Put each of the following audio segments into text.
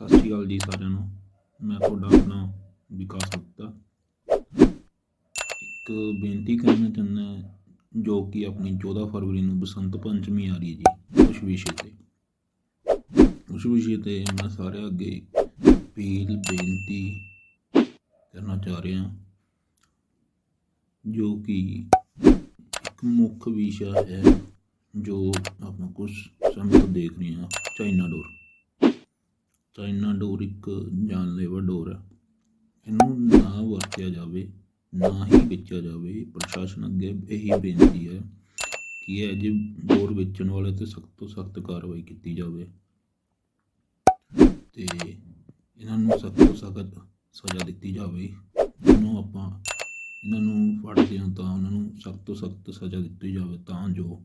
ਸਤਿ ਸ਼੍ਰੀ ਅਕਾਲ ਜੀ ਸਾਰਿਆਂ ਨੂੰ। ਮੈਂ ਤੁਹਾਡਾ ਆਪਣਾ ਵਿਕਾਸ ਗੁਪਤਾ ਇੱਕ ਬੇਨਤੀ ਕਰਨਾ ਚਾਹੁੰਦਾ ਜੋ ਕਿ ਆਪਣੀ 14 ਫਰਵਰੀ ਨੂੰ ਬਸੰਤ ਪੰਚਮੀ ਆ ਰਹੀ ਹੈ ਜੀ, ਉਸ ਵਿਸ਼ੇ ਤੇ। ਉਸ ਵਿਸ਼ੇ ਤੇ ਮੈਂ ਸਾਰਿਆਂ ਅੱਗੇ ਅਪੀਲ, ਬੇਨਤੀ ਕਰਨਾ ਚਾਹ ਰਿਹਾ ਜੋ ਕਿ ਇੱਕ ਮੁੱਖ ਵਿਸ਼ਾ ਹੈ, ਜੋ ਆਪਾਂ ਕੁਝ ਸਮੇਂ ਤੋਂ ਦੇਖ ਰਹੇ ਹਾਂ, ਚਾਈਨਾ ਡੋਰ। ਚਾਈਨਾ ਡੋਰ ਇੱਕ ਜਾਨਲੇਵਾ ਡੋਰ ਹੈ ਇਹਨੂੰ ਨਾ ਵਰਤਿਆ ਜਾਵੇ, ਨਾ ਹੀ ਵੇਚਿਆ ਜਾਵੇ, ਪ੍ਰਸ਼ਾਸਨ ਅੱਗੇ ਇਹੀ ਬੇਨਤੀ ਹੈ ਕਿ ਇਹ ਜੇ ਡੋਰ ਵੇਚਣ ਵਾਲੇ ਤੇ ਸਖਤ ਤੋਂ ਸਖਤ ਕਾਰਵਾਈ ਕੀਤੀ ਜਾਵੇ ਤੇ ਇਹਨਾਂ ਨੂੰ ਸਖਤ ਤੋਂ ਸਖਤ ਸਜ਼ਾ ਦਿੱਤੀ ਜਾਵੇ। ਜਿਹਨੂੰ ਆਪਾਂ, ਇਹਨਾਂ ਨੂੰ ਫੜਦੇ ਹਾਂ ਤਾਂ ਉਹਨਾਂ ਨੂੰ ਸਖਤ ਤੋਂ ਸਖਤ ਸਜ਼ਾ ਦਿੱਤੀ ਜਾਵੇ ਤਾਂ ਜੋ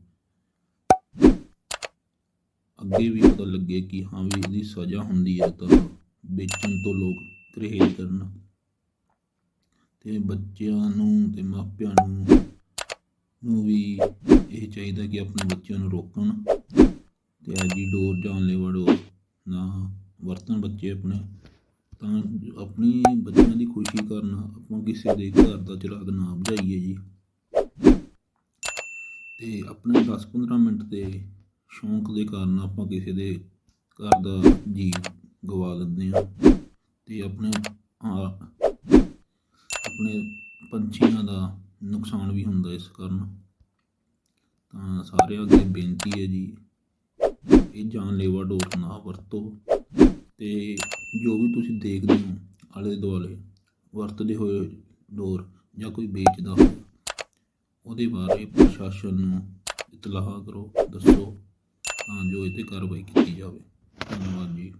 ਅੱਗੇ ਵੀ ਪਤਾ ਲੱਗੇ ਕਿ ਹਾਂ ਵੀ ਇਹਦੀ ਸਜ਼ਾ ਹੁੰਦੀ ਹੈ ਤਾਂ ਵੇਚਣ ਤੋਂ ਲੋਕ ਪਰਹੇਜ਼ ਕਰਨ। ਤੇ ਬੱਚਿਆਂ ਨੂੰ ਤੇ ਮਾਪਿਆਂ ਨੂੰ ਨੂੰ ਵੀ ਇਹ ਚਾਹੀਦਾ ਕਿ ਆਪਣੇ ਬੱਚਿਆਂ ਨੂੰ ਰੋਕਣ। ਤੇ ਐਜੀ ਡੋਰ ਜਾਨਲੇਵਾ ਡੋਰ ਨਾ ਵਰਤਣ ਬੱਚੇ ਆਪਣੇ। ਤਾਂ ਆਪਣੀ ਬੱਚਿਆਂ ਦੀ ਖੁਸ਼ੀ ਕਰਨ ਆਪਾਂ ਕਿਸੇ ਦੇ ਘਰ ਦਾ ਚਿਰਾਗ ਨਾ ਬੁਝਾਈਏ ਜੀ। ਤੇ ਆਪਣੇ 10-15 ਮਿੰਟ ਦੇ ਸ਼ੌਂਕ ਦੇ ਕਾਰਨ ਆਪਾਂ ਕਿਸੇ ਦੇ ਘਰ ਦਾ ਜੀ ਗਵਾ ਲੈਂਦੇ ਹਾਂ ਤੇ ਆਪਣੇ ਆ, ਆਪਣੇ ਪੰਛੀਆਂ ਦਾ ਨੁਕਸਾਨ ਵੀ ਹੁੰਦਾ ਇਸ ਕਾਰਨ। ਤਾਂ ਸਾਰਿਆਂ ਅੱਗੇ ਬੇਨਤੀ ਹੈ ਜੀ, ਇਹ ਜਾਨਲੇਵਾ ਡੋਰ ਨਾ ਵਰਤੋ ਤੇ ਜੋ ਵੀ ਤੁਸੀਂ ਦੇਖਦੇ ਹੋ ਆਲੇ ਦੁਆਲੇ ਵਰਤਦੇ ਹੋਏ ਡੋਰ ਜਾਂ ਕੋਈ ਵੇਚਦਾ ਹੋਵੇ, ਉਹਦੇ ਬਾਰੇ ਪ੍ਰਸ਼ਾਸਨ ਨੂੰ ਇਤਲਾਹ ਕਰੋ, ਦੱਸੋ। ਤਾਂ ਜੋ ਇਹ 'ਤੇ ਕਾਰਵਾਈ ਕੀਤੀ ਜਾਵੇ। ਧੰਨਵਾਦ ਜੀ।